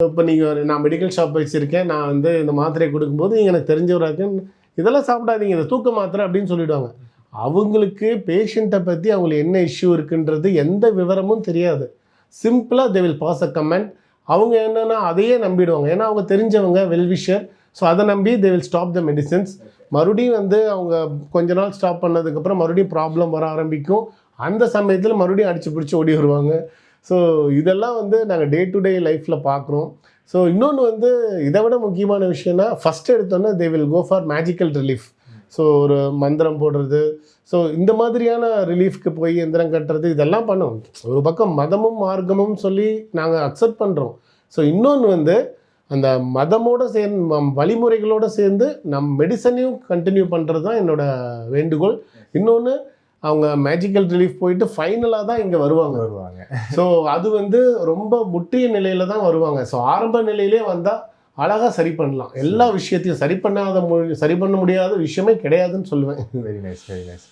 இப்போ நீங்கள் நான் மெடிக்கல் ஷாப் வச்சுருக்கேன். நான் வந்து இந்த மாத்திரையை கொடுக்கும்போது நீங்கள் எனக்கு தெரிஞ்சவராக இதெல்லாம் சாப்பிடாதீங்க. இந்த தூக்க மாத்திரை அப்படின்னு சொல்லிவிடுவாங்க அவங்களுக்கு பேஷண்ட்டை பற்றி அவங்களுக்கு என்ன இஷ்யூ இருக்குன்றது எந்த விவரமும் தெரியாது. சிம்பிளாக they will pass a comment அவங்க என்னென்னா அதையே நம்பிடுவாங்க. ஏன்னா அவங்க தெரிஞ்சவங்க வெல்விஷர் ஸோ அதை நம்பி they will stop the medicines மறுபடியும் வந்து அவங்க கொஞ்ச நாள் ஸ்டாப் பண்ணதுக்கப்புறம் மறுபடியும் ப்ராப்ளம் வர ஆரம்பிக்கும். அந்த சமயத்தில் மறுபடியும் அடிச்சு பிடிச்சி ஓடி வருவாங்க. ஸோ இதெல்லாம் வந்து நாங்கள் டே டு டே லைஃப்பில் பார்க்குறோம் ஸோ இன்னொன்று வந்து இதை விட முக்கியமான விஷயம்னா ஃபஸ்ட் எடுத்தோன்னே they will go for magical relief so ஒரு மந்திரம் போடுறது. ஸோ இந்த மாதிரியான ரிலீஃப்க்கு போய் எந்திரம் கட்டுறது இதெல்லாம் பண்ணுவோம் ஒரு பக்கம் மதமும் மார்க்கமும் சொல்லி நாங்கள் அக்செப்ட் பண்ணுறோம் ஸோ இன்னொன்று வந்து அந்த மதமோடு சேர்ந்து வழிமுறைகளோடு வழிமுறைகளோட சேர்ந்து நம் மெடிசனையும் கண்டினியூ பண்ணுறது தான் என்னோடய வேண்டுகோள். இன்னொன்று அவங்க மேஜிக்கல் ரிலீஃப் போயிட்டு ஃபைனலாக தான் இங்கே வருவாங்க. வருவாங்க. ஸோ அது வந்து ரொம்ப முற்றிய நிலையில தான் வருவாங்க. ஸோ ஆரம்ப நிலையிலே வந்தால் அழகாக சரி பண்ணலாம். எல்லா விஷயத்தையும் சரி பண்ணாத மொழி சரி பண்ண முடியாத விஷயமே கிடையாதுன்னு சொல்லுவேன். Very nice very nice